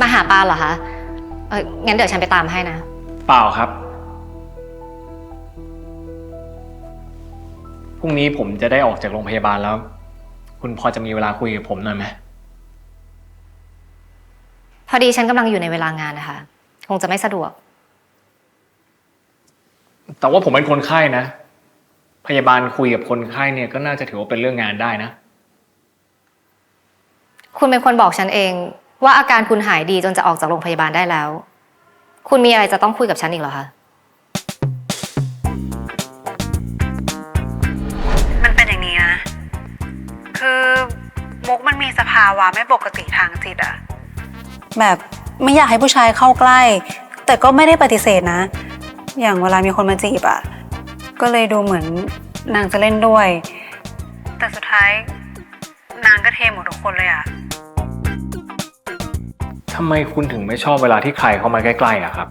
มาหาปาเหรอคะเอองั้นเดี๋ยวฉันไปตามให้นะ เปล่าครับ พรุ่งนี้ผมจะได้ออกจากโรงพยาบาลแล้ว คุณพอจะมีเวลาคุยกับผมหน่อยไหม พอดีฉันกำลังอยู่ในเวลางานนะคะ คงจะไม่สะดวก แต่ว่าผมเป็นคนไข้นะ พยาบาลคุยกับคนไข้เนี่ยก็น่าจะถือว่าเป็นเรื่องงานได้นะ คุณเป็นคนบอกฉันเอง ว่าอาการคุณหายดีจนจะออกจากโรงพยาบาลได้แล้ว คุณมีอะไรจะต้องคุยกับฉันอีกเหรอคะ มันเป็นอย่างนี้นะ คือมุกมันมีสภาวะไม่ปกติทางจิตอะแบบไม่อยากให้ผู้ชายเข้าใกล้ แต่ก็ไม่ได้ปฏิเสธนะ อย่างเวลามีคนมาจีบอะก็เลยดูเหมือนนางจะเล่นด้วย แต่สุดท้ายนางก็เทหมดทุกคนเลยอะ ทำไมคุณถึงไม่ชอบเวลาที่ใครเข้ามาใกล้ๆอะครับ